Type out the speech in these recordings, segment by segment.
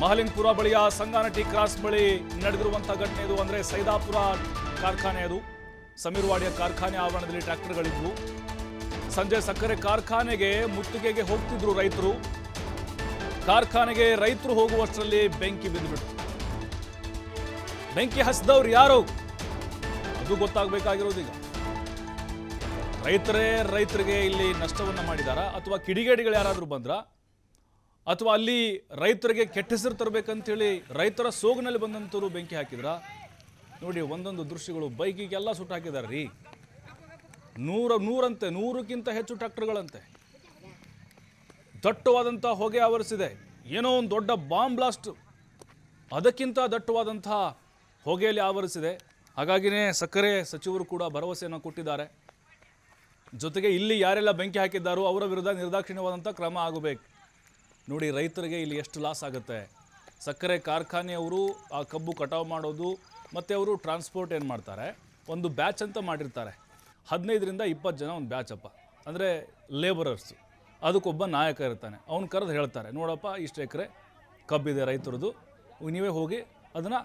ಮಹಲಿಂಗ್ಪುರ ಬಳಿಯ ಸಂಗಾನಟಿ ಕ್ರಾಸ್ ಬಳಿ ನಡೆದಿರುವಂತಹ ಘಟನೆ ಇದು ಅಂದ್ರೆ ಸೈದಾಪುರ ಕಾರ್ಖಾನೆ ಅದು. ಸಮೀರ್ವಾಡಿಯ ಕಾರ್ಖಾನೆ ಆವರಣದಲ್ಲಿ ಟ್ರ್ಯಾಕ್ಟರ್ಗಳಿದ್ವು. ಸಂಜೆ ಸಕ್ಕರೆ ಕಾರ್ಖಾನೆಗೆ ಮುತ್ತಿಗೆಗೆ ಹೋಗ್ತಿದ್ರು ರೈತರು. ಕಾರ್ಖಾನೆಗೆ ರೈತರು ಹೋಗುವಷ್ಟರಲ್ಲಿ ಬೆಂಕಿ ಬಿದ್ದುಬಿಡ್ತು. ಬೆಂಕಿ ಹಸಿದವ್ರು ಯಾರು? ಅದು ಗೊತ್ತಾಗಬೇಕಾಗಿರೋದು ಈಗ. ರೈತರೇ ರೈತರಿಗೆ ಇಲ್ಲಿ ನಷ್ಟವನ್ನ ಮಾಡಿದಾರಾ? ಅಥವಾ ಕಿಡಿಗೇಡಿಗಳು ಯಾರಾದರೂ ಬಂದ್ರ? ಅಥವಾ ಅಲ್ಲಿ ರೈತರಿಗೆ ಕೆಟ್ಟ ಹೆಸರು ತರಬೇಕಂತೇಳಿ ರೈತರ ಸೋಗಿನಲ್ಲಿ ಬಂದಂಥವ್ರು ಬೆಂಕಿ ಹಾಕಿದ್ರ? ನೋಡಿ, ಒಂದೊಂದು ದೃಶ್ಯಗಳು ಬೈಕಿಗೆಲ್ಲ ಸುಟ್ಟು ಹಾಕಿದಾರೆ ರೀ. ನೂರ, ನೂರಂತೆ, ನೂರಕ್ಕಿಂತ ಹೆಚ್ಚು ಟ್ರ್ಯಾಕ್ಟರ್ಗಳಂತೆ. ದಟ್ಟವಾದಂಥ ಹೊಗೆ ಆವರಿಸಿದೆ. ಏನೋ ಒಂದು ದೊಡ್ಡ ಬಾಂಬ್ ಬ್ಲಾಸ್ಟ್ ಅದಕ್ಕಿಂತ ದಟ್ಟವಾದಂಥ ಹೊಗೆಯಲ್ಲಿ ಆವರಿಸಿದೆ. ಹಾಗಾಗಿನೇ ಸಕ್ಕರೆ ಸಚಿವರು ಕೂಡ ಭರವಸೆಯನ್ನು ಕೊಟ್ಟಿದ್ದಾರೆ. ಜೊತೆಗೆ ಇಲ್ಲಿ ಯಾರೆಲ್ಲ ಬೆಂಕಿ ಹಾಕಿದ್ದಾರೋ ಅವರ ವಿರುದ್ಧ ನಿರ್ದಾಕ್ಷಿಣ್ಯವಾದಂಥ ಕ್ರಮ ಆಗಬೇಕು. ನೋಡಿ ರೈತರಿಗೆ ಇಲ್ಲಿ ಎಷ್ಟು ಲಾಸ್ ಆಗುತ್ತೆ. ಸಕ್ಕರೆ ಕಾರ್ಖಾನೆಯವರು ಆ ಕಬ್ಬು ಕಟಾವು ಮಾಡೋದು, ಮತ್ತು ಅವರು ಟ್ರಾನ್ಸ್ಪೋರ್ಟ್ ಏನು ಮಾಡ್ತಾರೆ? ಒಂದು ಬ್ಯಾಚ್ ಅಂತ ಮಾಡಿರ್ತಾರೆ. ಹದಿನೈದರಿಂದ ಇಪ್ಪತ್ತು ಜನ ಒಂದು ಬ್ಯಾಚಪ್ಪ ಅಂದರೆ ಲೇಬರರ್ಸು ಅದಕ್ಕೊಬ್ಬ ನಾಯಕ ಇರ್ತಾನೆ. ಅವ್ನು ಕರೆದು ಹೇಳ್ತಾರೆ, ನೋಡಪ್ಪ, ಇಷ್ಟು ಎಕರೆ ಕಬ್ಬಿದೆ ರೈತರದ್ದು ನೀವೇ ಹೋಗಿ ಅದನ್ನು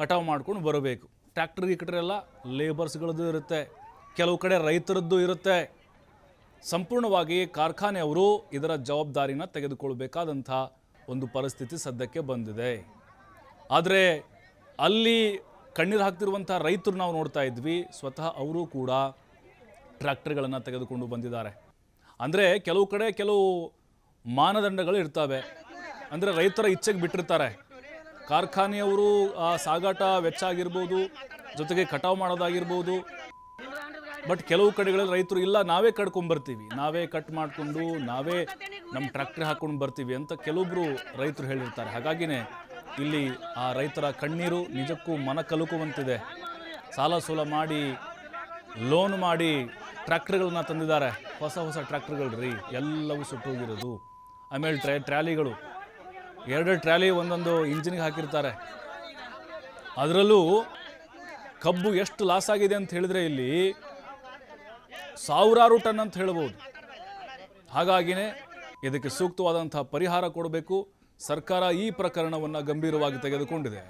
ಕಟಾವು ಮಾಡ್ಕೊಂಡು ಬರಬೇಕು. ಟ್ರ್ಯಾಕ್ಟ್ರಿಗೆ ಇಟ್ಟರೆಲ್ಲ ಲೇಬರ್ಸ್ಗಳದ್ದು ಇರುತ್ತೆ. ಕೆಲವು ಕಡೆ ರೈತರದ್ದು ಇರುತ್ತೆ. ಸಂಪೂರ್ಣವಾಗಿ ಕಾರ್ಖಾನೆಯವರು ಇದರ ಜವಾಬ್ದಾರಿನ ತೆಗೆದುಕೊಳ್ಬೇಕಾದಂಥ ಒಂದು ಪರಿಸ್ಥಿತಿ ಸದ್ಯಕ್ಕೆ ಬಂದಿದೆ. ಆದರೆ ಅಲ್ಲಿ ಕಣ್ಣೀರು ಹಾಕ್ತಿರುವಂಥ ರೈತರು ನಾವು ನೋಡ್ತಾ ಇದ್ವಿ, ಸ್ವತಃ ಅವರು ಕೂಡ ಟ್ರ್ಯಾಕ್ಟರ್ಗಳನ್ನು ತೆಗೆದುಕೊಂಡು ಬಂದಿದ್ದಾರೆ. ಅಂದರೆ ಕೆಲವು ಕಡೆ ಕೆಲವು ಮಾನದಂಡಗಳು ಇರ್ತವೆ. ಅಂದರೆ ರೈತರ ಇಚ್ಛೆಗೆ ಬಿಟ್ಟಿರ್ತಾರೆ. ಕಾರ್ಖಾನೆಯವರು ಸಾಗಾಟ ವೆಚ್ಚ ಆಗಿರ್ಬೋದು, ಜೊತೆಗೆ ಕಟಾವು ಮಾಡೋದಾಗಿರ್ಬೋದು ಬಟ್ ಕೆಲವು ಕಡೆಗಳಲ್ಲಿ ರೈತರು, ಇಲ್ಲ, ನಾವೇ ಕಡ್ಕೊಂಡ್ ನಾವೇ ಕಟ್ ಮಾಡಿಕೊಂಡು, ನಾವೇ ನಮ್ಮ ಟ್ರ್ಯಾಕ್ಟರ್ ಹಾಕೊಂಡು ಬರ್ತೀವಿ ಅಂತ ಕೆಲವೊಬ್ರು ರೈತರು ಹೇಳಿರ್ತಾರೆ. ಹಾಗಾಗಿನೇ ಇಲ್ಲಿ ಆ ರೈತರ ಕಣ್ಣೀರು ನಿಜಕ್ಕೂ ಮನ ಕಲುಕುವಂತಿದೆ. ಸಾಲ ಸೂಲ ಮಾಡಿ ಲೋನ್ ಮಾಡಿ ಟ್ರ್ಯಾಕ್ಟರ್ಗಳನ್ನ ತಂದಿದ್ದಾರೆ. ಹೊಸ ಹೊಸ ಟ್ರ್ಯಾಕ್ಟರ್ಗಳು ರೀ ಎಲ್ಲವೂ ಸುಟ್ಟೋಗಿರೋದು. ಆಮೇಲೆ ಟ್ರೈ, ಟ್ರ್ಯಾಲಿಗಳು. ಎರಡು ಟ್ರ್ಯಾಲಿ ಒಂದೊಂದು ಇಂಜಿನ್ಗೆ ಹಾಕಿರ್ತಾರೆ. ಅದರಲ್ಲೂ ಕಬ್ಬು ಎಷ್ಟು ಲಾಸ್ ಆಗಿದೆ ಅಂತ ಹೇಳಿದ್ರೆ ಇಲ್ಲಿ ಸಾವಿರಾರು ಟನ್ ಅಂತ ಹೇಳ್ಬೋದು. ಹಾಗಾಗಿನೇ ಇದಕ್ಕೆ ಸೂಕ್ತವಾದಂತಹ ಪರಿಹಾರ ಕೊಡಬೇಕು. ಸರ್ಕಾರ ಈ ಪ್ರಕರಣವನ್ನು ಗಂಭೀರವಾಗಿ ತೆಗೆದುಕೊಂಡಿದೆ.